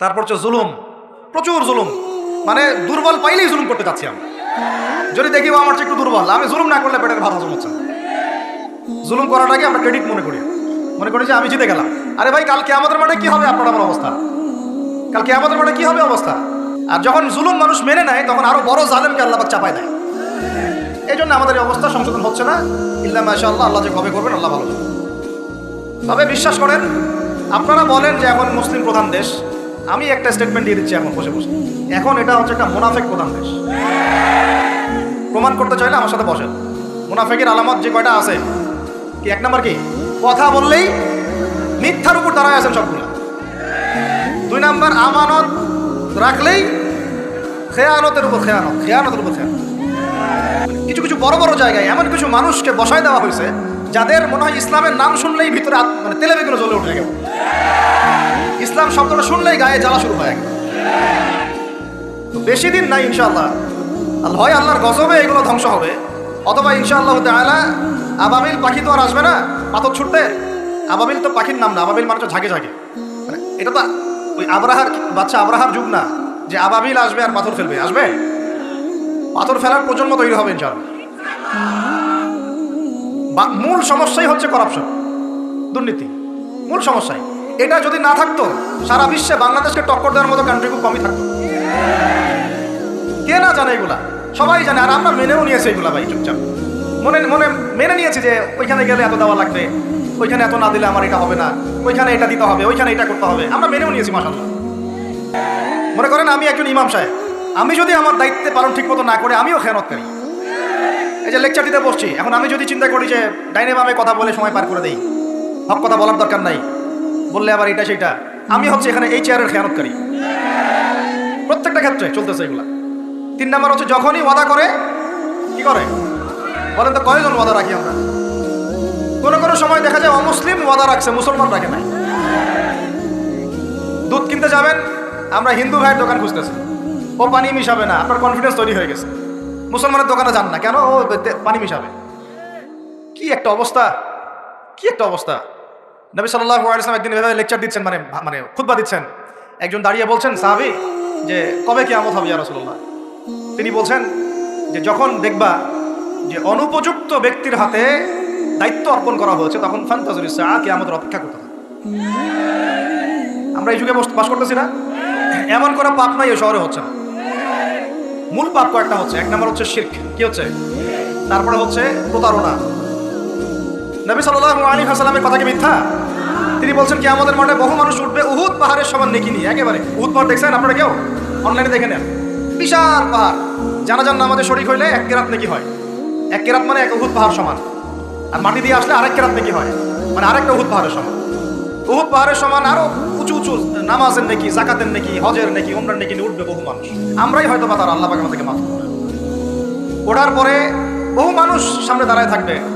তারপর হচ্ছে জুলুম, প্রচুর জুলুম। মানে দুর্বল পাইলেই জুলুম করতে চাচ্ছি আমি। যদি দেখি আমার একটু দুর্বল, আমি জুলুম না করলে পেটের ভাত হজম না। জুলুম করাটাকে আমরা ক্রেডিট মনে করি। মনে করি যে আমি জিতে গেলাম। আরে ভাই কালকে আমাদের মাঠে কি হবে আপনার আমার অবস্থা? কালকে আমাদের মাঠে কি হবে অবস্থা? আর যখন জুলুম মানুষ মেনে নেয়, তখন আরও বড় জালেমকে আল্লাহ চাপায় দেয়। এই জন্য আমাদের অবস্থা সংশোধন হচ্ছে না। ইল্লা মাশা আল্লাহ আল্লাহ যে কবে করবেন, আল্লাহ ভালো তবে বিশ্বাস করেন, আপনারা বলেন যে এখন মুসলিম প্রধান দেশ। আমি একটা স্টেটমেন্ট দিয়ে দিচ্ছি, এখন বসে বসে। এখন এটা হচ্ছে একটা মুনাফেক প্রধান দেশ। প্রমাণ করতে চাইলে আমার সাথে বসেন। মুনাফেকের আলামত যে কয়টা আছে? কি এক নাম্বার কি? কথা বললেই মিথ্যার উপর দাঁড়ায় আছেন সবগুলো। দুই নাম্বার, আমানত রাখলেই খেয়ানতের উপর খেয়ানত, খেয়ানতের উপর খেয়ানত। কিছু কিছু বড় বড় জায়গায় এমন কিছু মানুষকে বসায় দেওয়া হয়েছে, যাদের মনে হয় ইসলামের নাম শুনলেই ভিতরে মানে তেলে বেগুলো জ্বলে উঠে গেল। ইসলাম শব্দটা শুনলেই গায়ে জ্বালা শুরু হয়। বেশি দিন নাই ইনশাআল্লাহ। আল্লাহ হয় আল্লাহর গজবে এগুলো ধ্বংস হবে। অথবা ইনশাআল্লাহ তাআলা আবাবিল পাখি তো আর আসবে না, পাথর ছুটতে আবাবিল তো পাখির নাম না, আবাবিল মানে তো ঝাঁকে ঝাঁকে। মানে এটা তো ওই আবরাহার বাচ্চা আবরাহার যুগ না, যে আবাবিল আসবে আর পাথর ফেলবে। আসবে? পাথর ফেলার প্রজন্ম তৈরি হবে ইনশাআল্লাহ। মূল সমস্যাই হচ্ছে করাপশন দুর্নীতি। মূল সমস্যাই। এটা যদি না থাকতো, সারা বিশ্বে বাংলাদেশকে টক্কর দেওয়ার মতো কান্ট্রি খুব কমই থাকতো। কে না জানে এগুলা? সবাই জানে, আর আমরা মেনেও নিয়েছি এগুলা ভাই, চুপচাপ। মনে মনে, মেনে নিয়েছি যে ওইখানে গেলে এত দেওয়া লাগবে, ওইখানে এত না দিলে আমার এটা হবে না, ওইখানে এটা দিতে হবে, ওইখানে এটা করতে হবে। আমরা মেনেও নিয়েছি মাসাল্লাহ মনে করেন আমি একজন ইমাম সাহেব। আমি যদি আমার দায়িত্বে পালন ঠিক মতো না করে, আমিও খেয়ানত করি। এই যে লেকচার দিতে বসছি, এখন আমি যদি চিন্তা করি যে ডাইনে বামে কথা বলে সময় পার করে দেই, হক কথা বলার দরকার নাই। বললে আবার এটা সেটা আমি হচ্ছে এখানে এই চেয়ারের খেয়ানতকারী। প্রত্যেকটা ক্ষেত্রে চলতেছে এগুলা। তিন নাম্বার হচ্ছে যখনই ওয়াদা করে, কি করে? বলেন তো কয়জন ওয়াদা রাখি আমরা? কোনো কোনো সময় দেখা যায় অমুসলিম ওয়াদা রাখছে, মুসলমান রাখে নাই। দুধ কিনতে যাবেন, আমরা হিন্দু ভাইয়ের দোকান খুঁজতেছি। ও পানি মিশাবে না, আপনার কনফিডেন্স তৈরি হয়ে গেছে। মুসলমানের দোকানে যান না, কেন? ও পানি মিশাবে। কি একটা অবস্থা, কি একটা অবস্থা। নবী সাল্লাহ একদিন এভাবে লেকচার দিচ্ছেন মানে মানে খুতবা দিচ্ছেন। একজন দাঁড়িয়ে বলছেন, সাহাবি, যে কবে কি আমত হবে ইয়া তিনি বলছেন যে, যখন দেখবা যে অনুপযুক্ত ব্যক্তির হাতে দায়িত্ব অর্পণ করা হয়েছে, তখন ফান্তাজুরি সা কি আমাদের অপেক্ষা করতে হবে। আমরা এই যুগে বাস করতেছি না। এমন কোনো পাপ নাই, এই শহরে হচ্ছে না। মূল পাপ কয়েকটা হচ্ছে। এক নম্বর হচ্ছে শির্ক। কি হচ্ছে? তারপরে হচ্ছে প্রতারণা। নবী সাল্লাল্লাহু আলাইহি ওয়াসাল্লামের কথা কি মিথ্যা। তিনি বলছেন কি আমাদের মাঠে বহু মানুষ উঠবে উহুদ পাহাড়ের সমান নেকি নিয়ে। একেবারে, উহুদ পাহাড় দেখছেন আপনারা কেউ? অনলাইনে দেখে নেন। বিশাল পাহাড়। জানাজান নামাজে শরিক হইলে এক কেরাত নাকি হয়। এক কেরাত মানে এক উহুদ পাহাড় সমান। আর মাটি দিয়ে আসলে আরেক কেরাত নাকি হয়। মানে আরেকটা উহুদ পাহাড়ের সমান। উহুদ পাহাড়ের সমান আরও উঁচু উঁচু নামাজের নাকি, জাকাতের নাকি, হজের নাকি, উমরার নাকি উঠবে বহু মানুষ। আমরাই হয়তো বা তার আল্লাহ পাক আমাদেরকে মাফ করবে ওঠার পরে বহু মানুষ সামনে দাঁড়ায় থাকবে।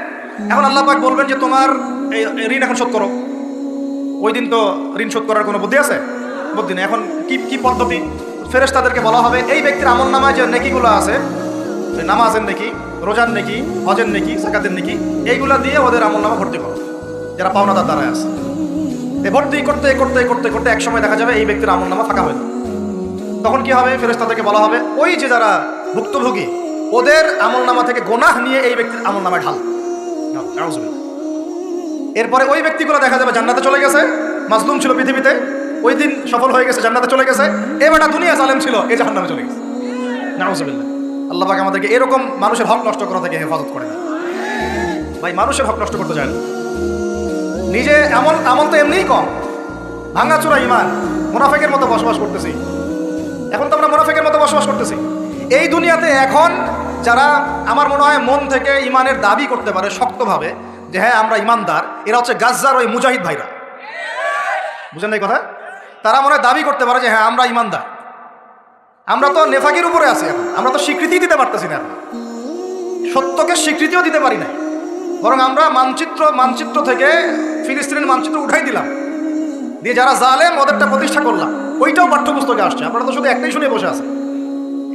এখন আল্লাহ পাক বলবেন যে তোমার এই ঋণ এখন শোধ করো। ওই দিন তো ঋণ শোধ করার কোনো বুদ্ধি আছে? বুদ্ধি নেই। এখন কি কি পদ্ধতি? ফেরেশ তাদেরকে বলা হবে, এই ব্যক্তির আমল নামায় যে নেকিগুলো আছে নামাজের নেকি, রোজার নেকি, হজের নেকি সাকাতের নেকি, এইগুলা দিয়ে ওদের আমল নামা ভর্তি করো। যারা পাওনাদার দ্বারায় আছে। ভর্তি করতে করতে করতে করতে এক সময় দেখা যাবে এই ব্যক্তির আমল নামা ফাঁকা হয়ে তখন কি হবে? ফেরেশ তাদেরকে বলা হবে, ওই যে যারা ভুক্তভোগী, ওদের আমল নামা থেকে গোনাহ নিয়ে এই ব্যক্তির আমল নামায় ঢাল। এরপরে ওই ব্যক্তিগুলো দেখা যাবে জান্নাতে চলে গেছে মাজলুম ছিল পৃথিবীতে ওই দিন সফল হয়ে গেছে জান্নাতে চলে গেছে এবারটা দুনিয়া জালেম ছিল এই জাহান্নামে চলে গেছে। নাউজুবিল্লাহ। আল্লাহ পাক আমাদেরকে এরকম মানুষের হক নষ্ট করা থেকে হেফাজত করে না ভাই মানুষের হক নষ্ট করতে চায় না। নিজে এমন আমল তো এমনিই কম। ভাঙাচোরা ইমান মুনাফেকের মতো বসবাস করতেছি। এখন তো আমরা মুনাফেকের মতো বসবাস করতেছি। এই দুনিয়াতে এখন যারা আমার মনে হয় মন থেকে ইমানের দাবি করতে পারে শক্তভাবে, যে হ্যাঁ আমরা ইমানদার, এরা হচ্ছে গাজ্জার ওই মুজাহিদ ভাইরা। বুঝেন এই কথা? তারা মনে দাবি করতে পারে যে হ্যাঁ আমরা ইমানদার। আমরা তো নেফাকির উপরে আছি এখন। আমরা তো স্বীকৃতি দিতে পারতেছি না এখন। সত্যকে স্বীকৃতিও দিতে পারি না বরং আমরা মানচিত্র মানচিত্র থেকে ফিলিস্তিনের মানচিত্র উঠাই দিলাম। দিয়ে যারা জালেম, ওদেরটা প্রতিষ্ঠা করলাম। ওইটাও পাঠ্যপুস্তকে আসছে। আপনারা তো শুধু একটাই শুনে বসে আছেন।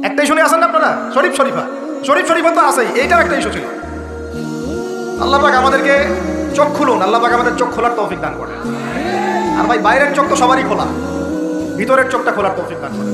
একটাই শুনে আছেন না আপনারা? শরীফ শরীফা। শরীফ শরীফ তো আছেই এইটাও একটা ইস্যু ছিল। আল্লাহ পাক আমাদেরকে চোখ খুলুন, আল্লাহ পাক আমাদের চোখ খোলার তৌফিক দান করে আর ভাই, বাইরের চোখ তো সবারই খোলা, ভিতরের চোখটা খোলার তৌফিক দান করে